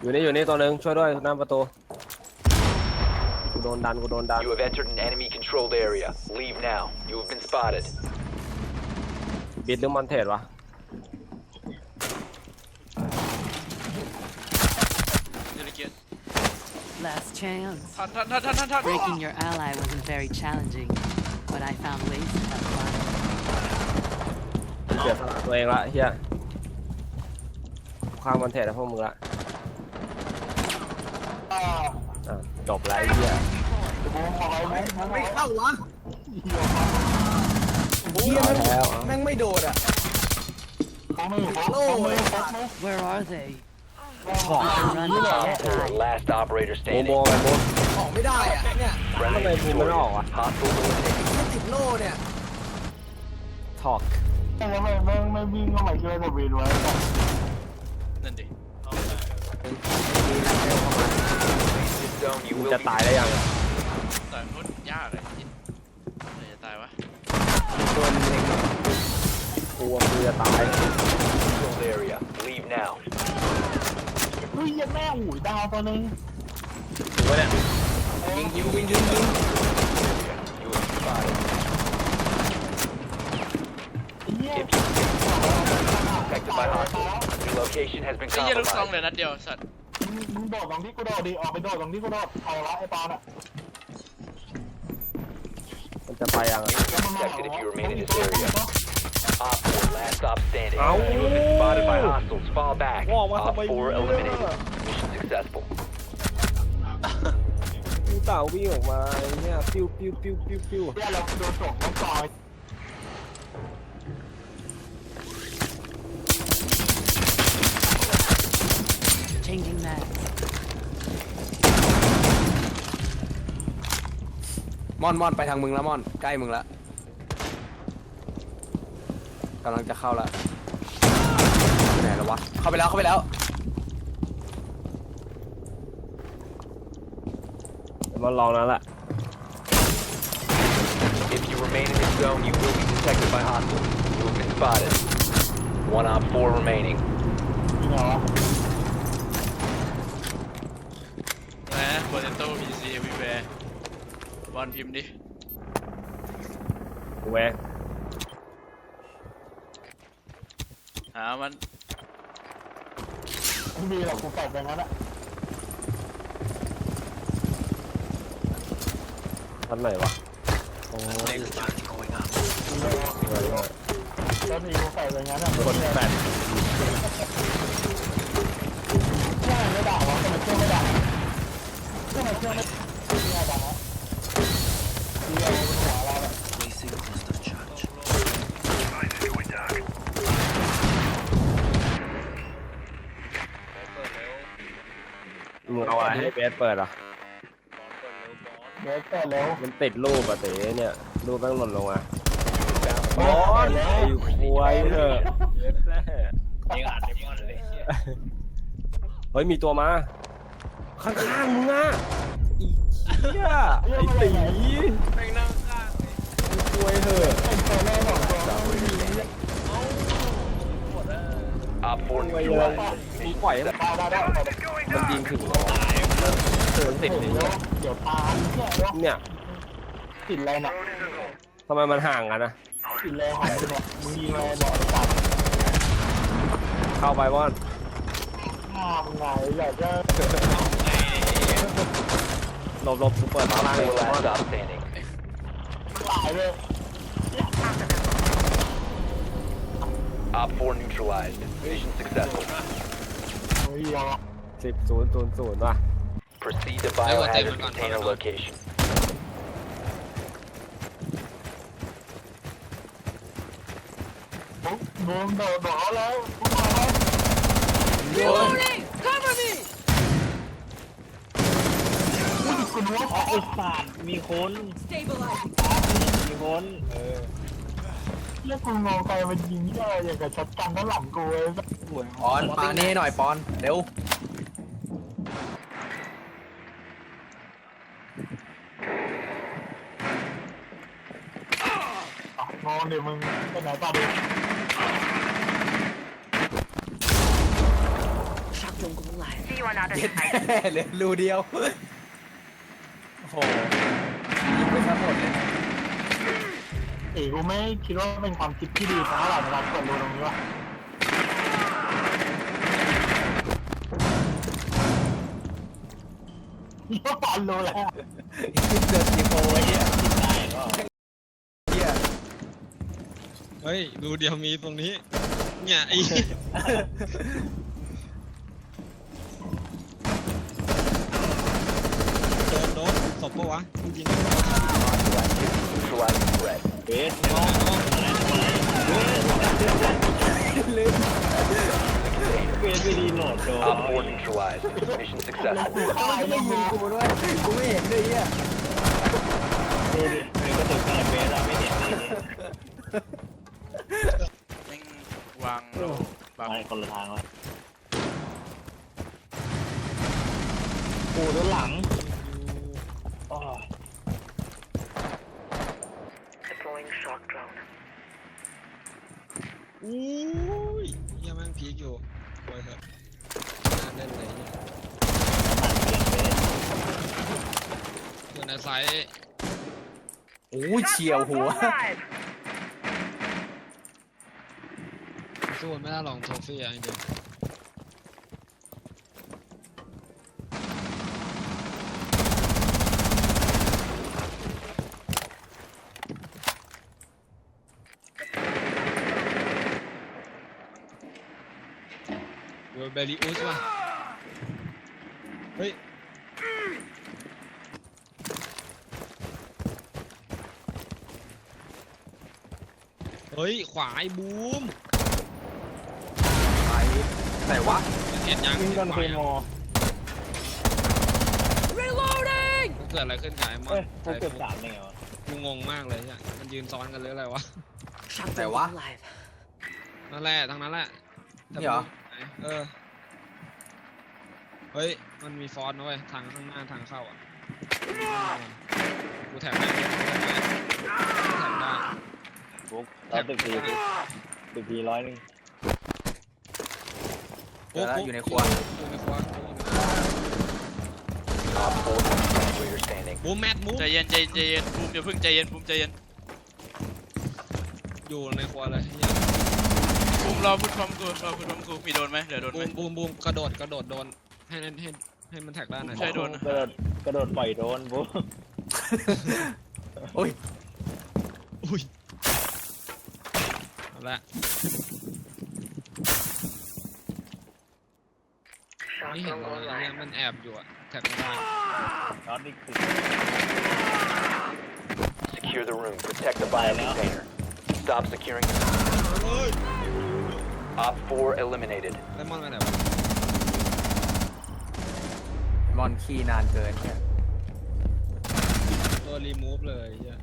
อยู่นี่อยู่นี่ตัวหนึ่งช่วยด้วยหน้าประตูกูโดนดันกูโดนดัน You have entered an enemy controlled area. Leave now. You have been spotted. บิดหรือมอนเทสวะเดลิเกีย Last chance. ทันทันทันทันทันทัน Breaking your ally wasn't very challenging, but I found ways to have fun. เสียสละตัวเองละเฮียข้ามมอนเทสแล้วพวกมึงละอะจบแล้วไอ้เฮียไม่เข้าวะเฮียแล้วแม่งไม่โดดอะโล่ไอ้สัตว์ Where are they? Op Run four, high. last operator โมโม standing. ไปโมออกไม่ได้อะเนี่ย Friendly ทำไมทีมมันไม่ออกวะ Hostile eliminated. ไม่ติดโล่เนี่ย ทอก แล้วทำไมแม่งไม่วิ่งเข้ามาช่วยกับวินไว้นั่นดิ This zone, you มึง will จะตายได้ยังแต่โคตรยากเลยจิเลยจะตายวะตัวมึงกลัวมึงจะตาย area. Leave now. เฮ้ยแม่หูยดาวตัวนึงถูกปะเนี่ยยิงยิงยิงยิง by hostiles, your location has been ไอ้เหี้ยลูกซอง compromised. เลยนัดเดียวสัตว์ มึงโดดตรงที่กูโดดดิออกไปโดดตรงที่กูโดดเอาละไอ้ปอนอ่ะ มันจะไปยังอะ Detected if you remain in this area. Op 4, last stop standing. Ow. You have been spotted by hostiles. Fall back. Wow, what Op have I 4 done? eliminated. Mission successful. กูเต่าวิ่งออกมาไอ้เนี่ยปิ้วปิ้วปิ้วปิ้วปิ้ว เฮียเราโดนจบน้องจอย Changing mags. ม่อนม่อนไปทางมึงแล้วม่อน ใกล้มึงแล้วกำลังจะเข้าแล้วไปไหนแล้ววะ เข้าไปแล้วเข้าไปแล้วเดี๋ยวมันลองนั้นแหละ If you remain in this zone, you will be detected by hostiles. You have been spotted. One op 4 remaining. จริงเหรอ นะโปเตโต้พีซีเอวีแวร์บอลพิมพ์ดิกูแวะหามัน ไม่มีหรอกกูแฝดไปงั้นอะทันไหนวะโอ้ยแล้วมีกูแฝดไปงั้นอะกดแปด แค่ไม่ด่าวะทำไมเชื่อไม่ด่า ทำไมเชื่อไม่ด่าดังวะเฮียบนหัวเราเนี่ยมึงเอาอะไรให้เบสเปิดอะเดี๋ยวเปิดเร็วมันติดรูปอะเต๋เนี่ยรูปแม่งหล่นลงอะบอลไอ้ควายเถอะเบสแน่ยิงอัดเดมอนเลยเฮ้ยมีตัวมา ข้างๆมึงอะอีเหี้ยไอ้ตีแม่งนั่งข้างเลยควยเถอะเป็นตัวแรกของตัวไม่มี Op 4ควยเลย neutralized. มึงปล่อยให้มันด้ได้ได้มันยิงถึงเหรอเออติดเลยเดี๋ยวเดี๋ยวตายเนี่ยติดอะไรน่ะทำไมมันห่างกันนะติดอะไรหายไปเนี่ยมึงยิงอะไรบอกจับเข้าไปว่อนห้ามไงอยากจะ หลบหลบกูเปิดมา Op ล่างเลย 4 last ว่อน stop standing. ตายเลย Op 4 neutralized. Mission successful. เฮ้ยอ่ะ สิบศูนย์ศูนย์ศูนย์ว่ะ Proceed to biohazard container location. โดนโดดโดดแล้ว Reloading! Cover me! คุณรู้อ๋อไอ้ศาสตร์มีคนมีคน เออแล้วกูมองไปมันยิงได้อย่างกับช็อตกันก็หลังกูเลยสวยปอนมานี่หน่อยปอนเร็วอะงงเดี๋ยวมึงไปไหนต่อดิ Shock don't go เย็ดแม่เหลือรูเดียว โอ้โหยิงไปซะหมดเลย เอ๋กูไม่คิดว่าเป็นความคิดที่ดีนะหรอกในการเปิดรูตรงนี้ว่ะนี่ก็ปอนโลแล้วเจอทีโฟไอ้เหี้ยได้ก็เหี้ยเฮ้ย ดูเดียวมีตรงนี้ เนี่ยไอ้ โดนโดน ศพปะวะจริง Neutralize the threat. เบสน้องเบสไม่ดีโหลดโด Op 4 neutralized. Mission successful. ทำไมไม่ยิงกูด้วยกูไม่เห็นเลยเหี้ยดูดิเบสกระตุกอะไรเบสอะไม่เห็นเลยแม่งวางโลบังไปคนละทางวะโอ้ด้านหลัง อุ้ยเหี้ยังแม่งพีคอยู่โวยเถอะน่าเล่นเลยเนี่ยอยู่ในไซส์โอ้ยเฉียวหัว สู้ไม่ได้ลองโทฟี่อะจริงๆ ดูเบลิอุสว่ะ เฮ้ย เฮ้ย ขวาไอ้บูมไปไหนวะเห็นยังยิงโดนเคมอเกิดอะไรขึ้นกับไอ้มอเอ้ยนพวกเกือบสามเลยเหรอกูงงมากเลยเนี่ยมันยืนซ้อนกันหรืออะไรวะ Shotguns There, what? alive. นั่นแหละทางนั้นแหละแต่นี่เหรอมึงไหน เออ เฮ้ย มันมีฟอนต์นะเว้ย ทางข้างหน้าทางเข้าอะ กูแถบได้กูแถบได้กูแถบได้พวกเราตึกทีตึกทีร้อยหนึ่งเดี๋ยวนะอยู่ในครัวอยู่ในครัว Op 4 last player standing. บูมแมทมูฟใจเย็นใจเย็นใจเย็นภูมิอย่าเพิ่งใจเย็นภูมิใจเย็น อยู่ในครัวเลยเหี้ย ภูมิรอพูดพร้อมกูรอพูดพร้อมกูมีโดนไหมเดี๋ยวโดนไหบูมมบูมบูมกระโดดกระโดดโดนให้ให้ให้ให้มันแท็กได้หน่อยใช่โดน กระโดดกระโดดปล่อยโดนบุ๊โอ้ยอุ้ยเอาละไม่เห็นเลยเนี่ยมันแอบอยู่อะแท็กไม่ได้น็อตอีกสิ Secure the room. Protect the bio container. Stop securing. เฮ้ย Op 4 eliminated. ไอ้มอนไปไหนมอนคีนานเกินเนี่ยตัวรีมูฟเลยเหี้ย